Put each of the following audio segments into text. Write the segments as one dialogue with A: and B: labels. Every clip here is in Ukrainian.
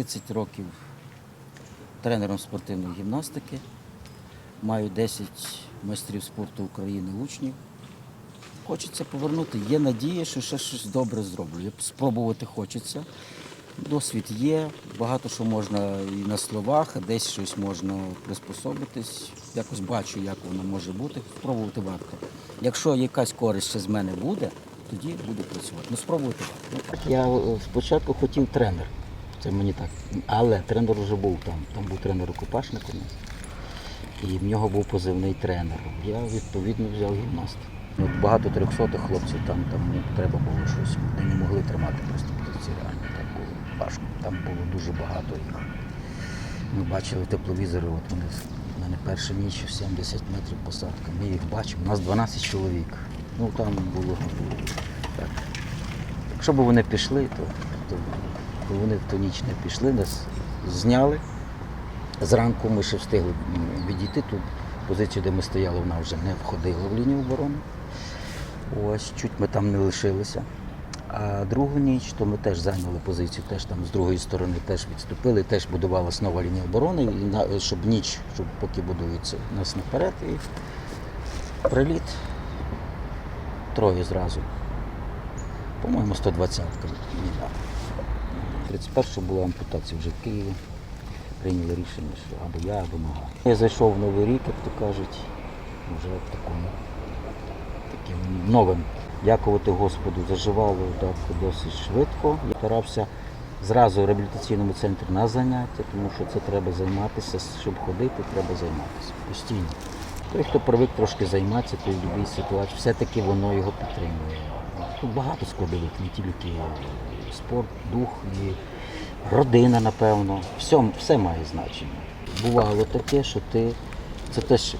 A: 30 років тренером спортивної гімнастики. Маю 10 майстрів спорту України учнів. Хочеться повернути. Є надія, що ще щось добре зроблю. Спробувати хочеться. Досвід є, багато що можна і на словах, десь щось можна приспособитись. Якось бачу, як воно може бути. Спробувати варто. Якщо якась користь ще з мене буде, тоді буду працювати. Ну, спробувати варто. Я е, спочатку хотів тренер. Це мені так. Але тренер вже був там. Там був тренер Окупашник у нас. І в нього був позивний тренер. Я відповідно взяв гімнаст. Багато трьохсотих хлопців там, там ну, треба було щось. Вони не могли тримати просто позиції реально. Так було важко. Там було дуже багато їх. Ми бачили тепловізори, от вони в мене перша ніч 70 метрів посадка. Ми їх бачимо. У нас 12 чоловік. Ну там було так. Якщо б вони пішли, то, то вони в ту ніч не пішли, нас зняли. Зранку ми ще встигли відійти ту позицію, де ми стояли, вона вже не входила в лінію оборони. Ось, чуть ми там не лишилися. А другу ніч, то ми теж зайняли позицію, теж там з другої сторони теж відступили, теж будувалася нова лінія оборони, щоб ніч, щоб поки будується нас наперед, і приліт троє зразу. По-моєму, 120-ка міна. 31 була ампутація вже в Києві. Прийняли рішення, що або я, або нога. Я зайшов в новий рік, як то кажуть, вже в такому таким новим. Дякувати Господу, заживало так досить швидко. Я старався зразу в реабілітаційному центрі на заняття, тому що це треба займатися, щоб ходити, треба займатися постійно. Той, хто привик трошки займатися, той в будь-якій ситуації, все-таки воно його підтримує. Тут багато складових, не тільки спорт, дух і родина, напевно. Все, все має значення. Бувало таке, що ти це теж е,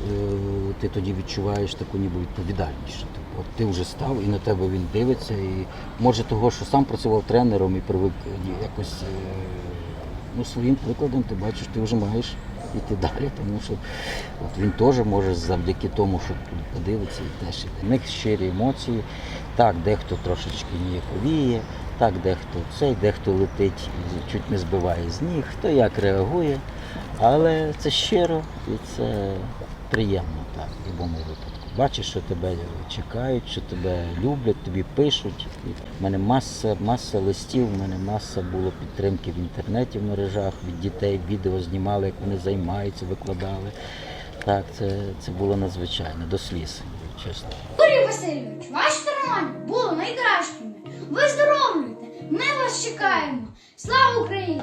A: ти тоді відчуваєш таку ніби відповідальність. що ти- От ти вже став і на тебе він дивиться. І може того, що сам працював тренером і привик е, якось е, ну, своїм прикладом, ти бачиш, ти вже маєш йти далі, тому що от він теж може завдяки тому, що подивиться і теж. В них щирі емоції. Так, дехто трошечки ніяковіє, так, дехто цей, дехто летить чуть не збиває з ніг, хто як реагує. Але це щиро і це приємно так, в будь-якому випадку. Бачиш, що тебе чекають, що тебе люблять, тобі пишуть. У мене маса, маса листів, у мене маса було підтримки в інтернеті, в мережах від дітей, відео знімали, як вони займаються, викладали. Так, це, це було надзвичайно, до сліз, чесно.
B: Юрій Васильович, ваші тренування були найкращими. Виздоровлюйте, ми вас чекаємо. Слава Україні!